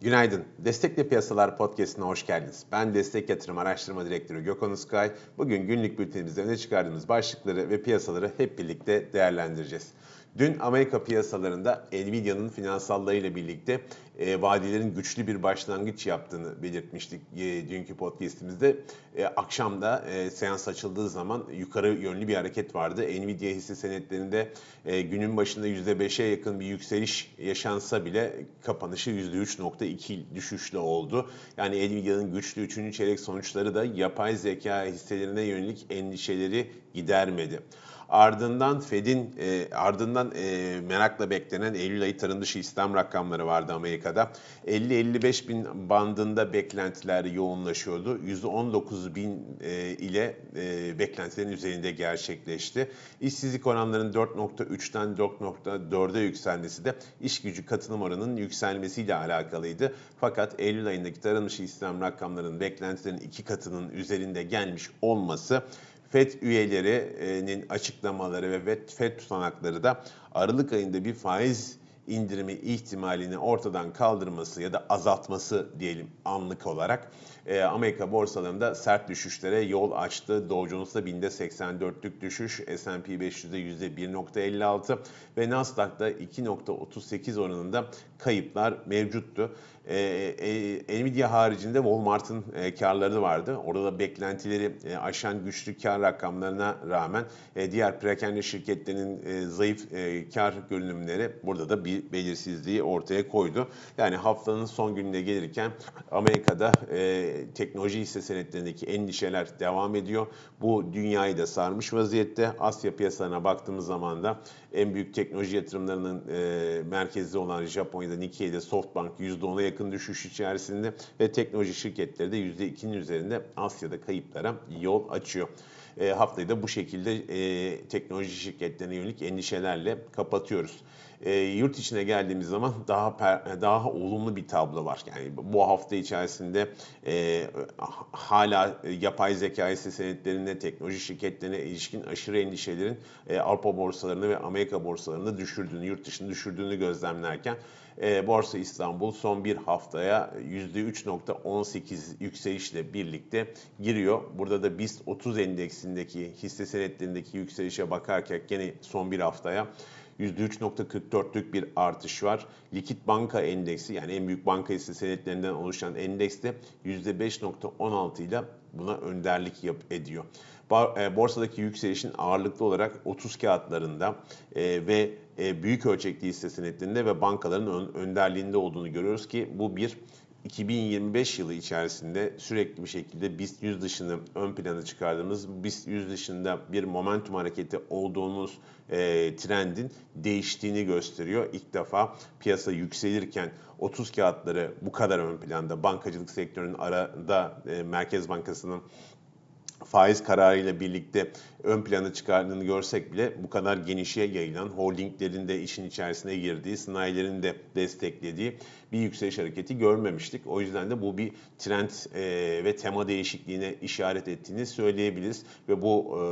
Günaydın. Destekle Piyasalar Podcast'ına hoş geldiniz. Ben Destek Yatırım Araştırma Direktörü Gökhan Uskay. Bugün günlük bültenimizde öne çıkardığımız başlıkları ve piyasaları hep birlikte değerlendireceğiz. Dün Amerika piyasalarında Nvidia'nın finansallarıyla birlikte e, vadilerin güçlü bir başlangıç yaptığını belirtmiştik e, dünkü podcastimizde. E, akşamda e, seans açıldığı zaman yukarı yönlü bir hareket vardı. Nvidia hisse senetlerinde e, günün başında %5'e yakın bir yükseliş yaşansa bile kapanışı %3.2 düşüşle oldu. Yani Nvidia'nın güçlü 3. çeyrek sonuçları da yapay zeka hisselerine yönelik endişeleri gidermedi. Ardından Fed'in e, ardından e, merakla beklenen Eylül ayı tarım dışı istihdam rakamları vardı Amerika'da. 50-55 bin bandında beklentiler yoğunlaşıyordu. 119 bin e, ile e, beklentilerin üzerinde gerçekleşti. İşsizlik oranlarının 4.3'ten 4.4'e yükselmesi de iş gücü katılım oranının yükselmesiyle alakalıydı. Fakat Eylül ayındaki tarım dışı istihdam rakamlarının beklentilerin iki katının üzerinde gelmiş olması FED üyelerinin açıklamaları ve FED tutanakları da Aralık ayında bir faiz indirimi ihtimalini ortadan kaldırması ya da azaltması diyelim anlık olarak e, Amerika borsalarında sert düşüşlere yol açtı. Dow Jones'ta binde 84'lük düşüş, S&P 500'de %1.56 ve Nasdaq'ta 2.38 oranında kayıplar mevcuttu. E, e, Nvidia haricinde Walmart'ın e, karları vardı. Orada da beklentileri e, aşan güçlü kar rakamlarına rağmen e, diğer perakende şirketlerinin e, zayıf e, kar görünümleri burada da bir belirsizliği ortaya koydu. Yani haftanın son gününe gelirken Amerika'da e, teknoloji hisse senetlerindeki endişeler devam ediyor. Bu dünyayı da sarmış vaziyette. Asya piyasalarına baktığımız zaman da en büyük teknoloji yatırımlarının e, merkezde olan Japonya'da Nikkei'de SoftBank %10'a yakın düşüş içerisinde ve teknoloji şirketleri de %2'nin üzerinde Asya'da kayıplara yol açıyor. E, haftayı da bu şekilde e, teknoloji şirketlerine yönelik endişelerle kapatıyoruz. E, yurt içine geldiğimiz zaman daha per, daha olumlu bir tablo var. Yani bu hafta içerisinde e, hala yapay zeka hisse senetlerinde teknoloji şirketlerine ilişkin aşırı endişelerin e, Avrupa borsalarını ve Amerika borsalarını düşürdüğünü, yurt dışını düşürdüğünü gözlemlerken e, Borsa İstanbul son bir haftaya %3.18 yükselişle birlikte giriyor. Burada da BIST 30 endeksindeki hisse senetlerindeki yükselişe bakarken gene son bir haftaya %3.44'lük bir artış var. Likit banka endeksi yani en büyük banka hisse senetlerinden oluşan endekste %5.16 ile buna önderlik yap ediyor. E, borsadaki yükselişin ağırlıklı olarak 30 kağıtlarında e, ve e, büyük ölçekli hisse senetlerinde ve bankaların önderliğinde olduğunu görüyoruz ki bu bir 2025 yılı içerisinde sürekli bir şekilde BIST 100 dışını ön plana çıkardığımız, BIST 100 dışında bir momentum hareketi olduğumuz e, trendin değiştiğini gösteriyor. İlk defa piyasa yükselirken 30 kağıtları bu kadar ön planda, bankacılık sektörünün arada e, Merkez Bankası'nın faiz kararıyla birlikte ön plana çıkardığını görsek bile bu kadar genişe yayılan, holdinglerin de işin içerisine girdiği, sanayilerin de desteklediği bir yükseliş hareketi görmemiştik. O yüzden de bu bir trend e, ve tema değişikliğine işaret ettiğini söyleyebiliriz. Ve bu e,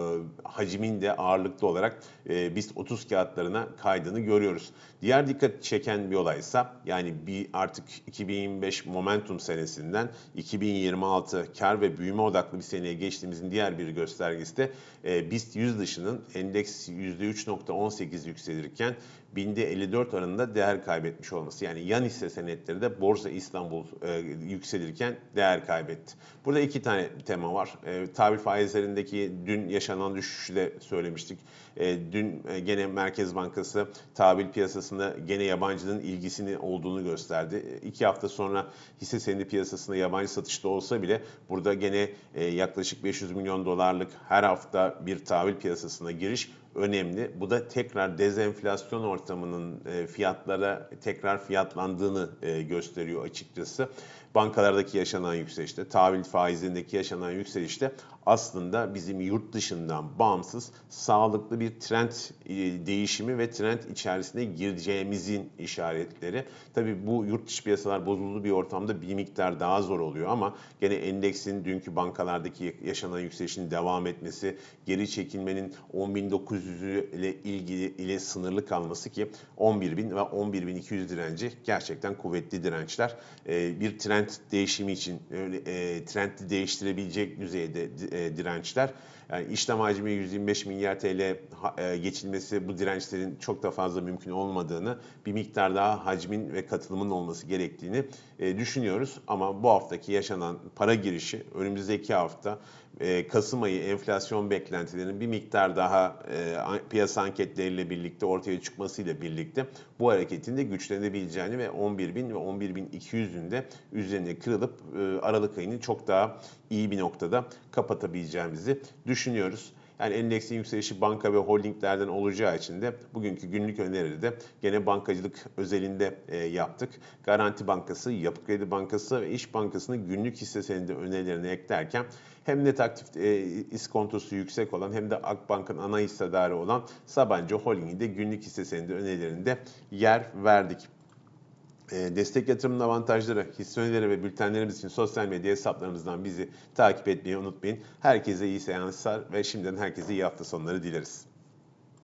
hacmin de ağırlıklı olarak e, biz 30 kağıtlarına kaydığını görüyoruz. Diğer dikkat çeken bir olaysa yani bir artık 2025 momentum senesinden 2026 kar ve büyüme odaklı bir seneye geçtiğimizin diğer bir göstergesi de e, BIST 100 dışının endeks %3.18 yükselirken binde 54 oranında değer kaybetmiş olması. Yani yan hisse senetleri de Borsa İstanbul e, yükselirken değer kaybetti. Burada iki tane tema var. E, tahvil faizlerindeki dün yaşanan düşüşü de söylemiştik. E, dün e, gene Merkez Bankası tahvil piyasasında gene yabancının ilgisini olduğunu gösterdi. E, iki hafta sonra hisse senedi piyasasında yabancı satışta olsa bile burada gene e, yaklaşık 500 milyon dolarlık her hafta bir tahvil piyasasına giriş önemli. Bu da tekrar dezenflasyon ortamının e, fiyatlara tekrar fiyatlandığını e, gösteriyor açıkçası. Bankalardaki yaşanan yükselişte, tahvil faizindeki yaşanan yükselişte aslında bizim yurt dışından bağımsız sağlıklı bir trend e, değişimi ve trend içerisine gireceğimizin işaretleri. Tabii bu yurt dışı piyasalar bozulduğu bir ortamda bir miktar daha zor oluyor ama gene endeksin dünkü bankalardaki yaşanan yükselişin devam etmesi, geri çekilmenin 10.900 ile ilgili ile sınırlı kalması ki 11.000 ve 11.200 direnci gerçekten kuvvetli dirençler. E, bir trend değişimi için öyle e, trendi değiştirebilecek düzeyde e, dirençler. Yani işlem hacmi 125 milyar TL e, geçilmesi bu dirençlerin çok da fazla mümkün olmadığını, bir miktar daha hacmin ve katılımın olması gerektiğini e, düşünüyoruz. Ama bu haftaki yaşanan para girişi önümüzdeki hafta e, Kasım ayı enflasyon beklentilerinin bir miktar daha piyasa anketleriyle birlikte ortaya çıkmasıyla birlikte bu hareketin de güçlenebileceğini ve 11.000 ve 11.200'ün de üzerine kırılıp Aralık ayını çok daha iyi bir noktada kapatabileceğimizi düşünüyoruz. Yani endeksin yükselişi banka ve holdinglerden olacağı için de bugünkü günlük önerileri de gene bankacılık özelinde e, yaptık. Garanti Bankası, Yapı Kredi Bankası ve İş Bankası'nın günlük hisse senedi önerilerini eklerken hem net aktif e, iskontosu yüksek olan hem de Akbank'ın ana hissedarı olan Sabancı Holding'in de günlük hisse senedi önerilerinde yer verdik. E, destek yatırımının avantajları, hisseleri ve bültenlerimiz için sosyal medya hesaplarımızdan bizi takip etmeyi unutmayın. Herkese iyi seanslar ve şimdiden herkese iyi hafta sonları dileriz.